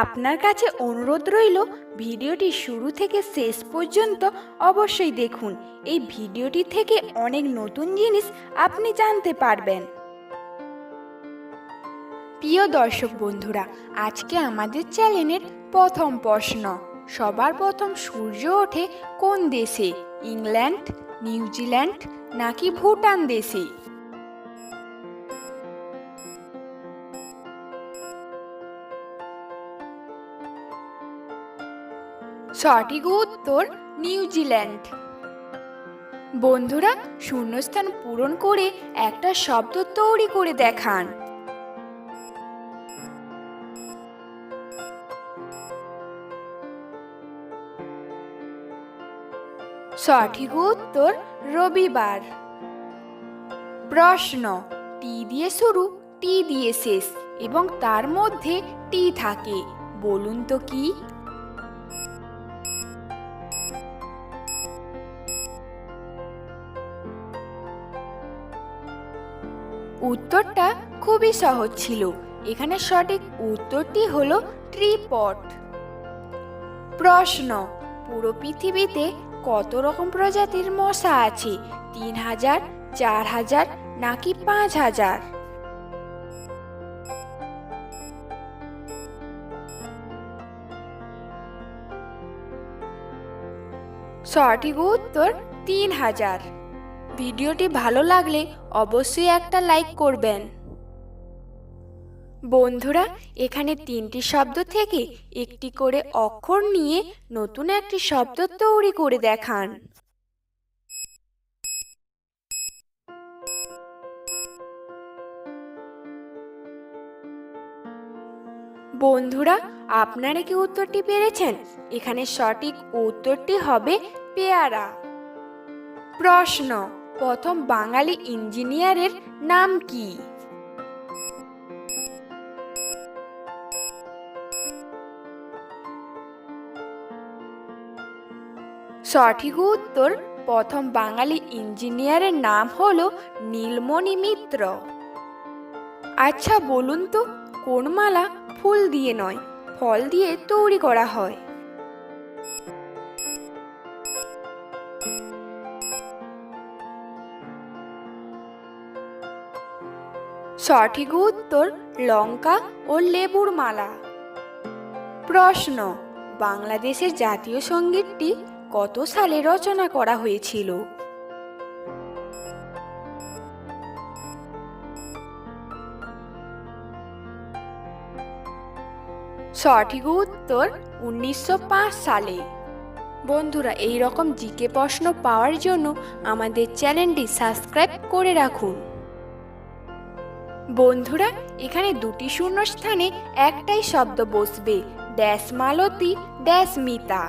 আপনার কাছে অনুরোধ রইল, ভিডিওটি শুরু থেকে শেষ পর্যন্ত অবশ্যই দেখুন। এই ভিডিওটি থেকে অনেক নতুন জিনিস আপনি জানতে পারবেন। প্রিয় দর্শক বন্ধুরা, আজকে আমাদের চ্যানেলের প্রথম প্রশ্ন, সবার প্রথম সূর্য ওঠে কোন দেশে? ইংল্যান্ড, নিউজিল্যান্ড নাকি ভুটান দেশে? সঠিক উত্তর নিউজিল্যান্ড বন্ধুরা, শূন্যস্থান পূরণ করে একটা শব্দ তৈরি করে দেখান। সঠিক উত্তর রবিবার। প্রশ্ন, টি দিয়ে শুরু, টি দিয়ে শেষ এবং তার মধ্যে টি থাকে। বলুন তো কি? উত্তরটা খুবই সহজ ছিল। এখানে সঠিক উত্তরটি হলো ট্রিপট প্রশ্ন, পুরো পৃথিবীতে কত রকম প্রজাতির মশা আছে? তিন হাজার, চার হাজার, নাকি পাঁচ হাজার? সঠিক উত্তর, তিন হাজার। ভিডিওটি ভালো লাগলে অবশ্যই একটা লাইক করবেন। বন্ধুরা, এখানে তিনটি শব্দ থেকে একটি করে অক্ষর নিয়ে নতুন একটি শব্দ তৈরি করে দেখান। বন্ধুরা, আপনারা কি উত্তরটি পেরেছেন? এখানে সঠিক উত্তরটি হবে পেয়ারা। প্রশ্ন প্রথম বাঙালি ইঞ্জিনিয়ারের নাম কি? সঠিক উত্তর, প্রথম বাঙালি ইঞ্জিনিয়ারের নাম হল নীলমণি মিত্র। আচ্ছা বলুন তো, কোন মালা ফুল দিয়ে নয়, ফল দিয়ে তৈরি করা হয়? সঠিক উত্তর লঙ্কা ও লেবুর মালা। প্রশ্ন, বাংলাদেশের জাতীয় সঙ্গীতটি কত সালে রচনা করা হয়েছিল? সঠিক উত্তর উনিশশো পাঁচ সালে। বন্ধুরা এই রকম জিকে প্রশ্ন পাওয়ার জন্য আমাদের চ্যানেলটি সাবস্ক্রাইব করে রাখুন। বন্ধুরা, এখানে দুটি শূন্য স্থানে একটাই শব্দ বসবে। ড্যাশ মালতী, ড্যাশ মিতা।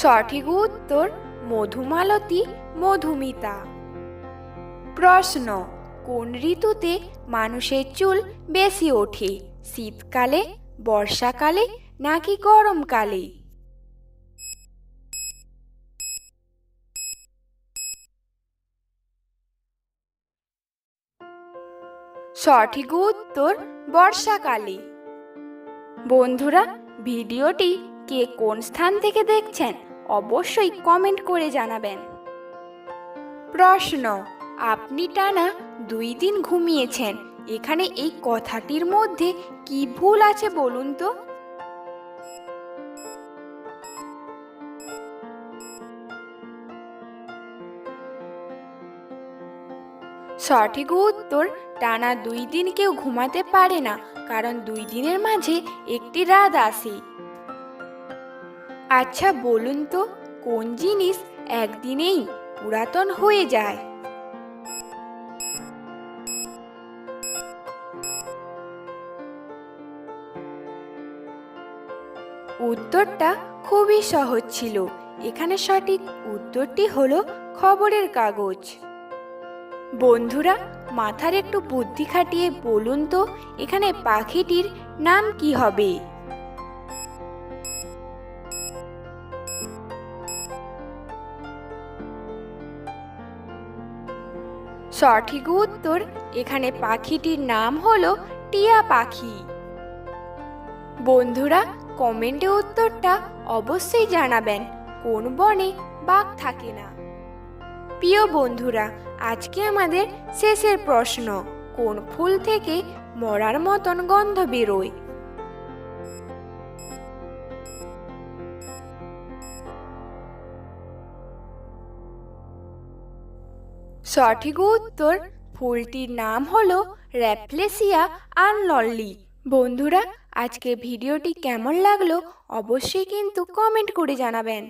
সঠিক উত্তর মধুমালতী মধুমিতা প্রশ্ন, কোন ঋতুতে মানুষের চুল বেশি ওঠে? শীতকালে, বর্ষাকালে, নাকি গরমকালে? সঠিক উত্তর বর্ষাকালে। বন্ধুরা, ভিডিওটি কে কোন স্থান থেকে দেখছেন অবশ্যই কমেন্ট করে জানাবেন। প্রশ্ন, আপনি টানা দুই দিন ঘুমিয়েছেন, এখানে এই কথাটির মধ্যে কি ভুল আছে বলুন তো? সঠিক উত্তর টানা দুই দিন কেউ ঘুমাতে পারে না, কারণ দুই দিনের মাঝে একটি রাত আসে আচ্ছা বলুন তো, কোন জিনিস একদিনেই পুরাতন হয়ে যায়? উত্তরটা খুবই সহজ ছিল। এখানে সঠিক উত্তরটি হলো খবরের কাগজ। বন্ধুরা, মাথার একটু বুদ্ধি খাটিয়ে বলুন তো, এখানে পাখিটির নাম কি হবে? সঠিক উত্তর, এখানে পাখিটির নাম হলো টিয়া পাখি। বন্ধুরা, কমেন্টে উত্তরটা অবশ্যই জানাবেন, কোন বনে বাঘ থাকে না। প্রিয় বন্ধুরা, আজকে আমাদের শেষের প্রশ্ন, কোন ফুল থেকে মরার মতন গন্ধ বেরোয়? সঠিক উত্তর ফুলটির নাম হলো র্যাফলেসিয়া আনললি বন্ধুরা আজকে ভিডিওটি কেমন লাগল অবশ্যই কিন্তু কমেন্ট করে জানাবেন।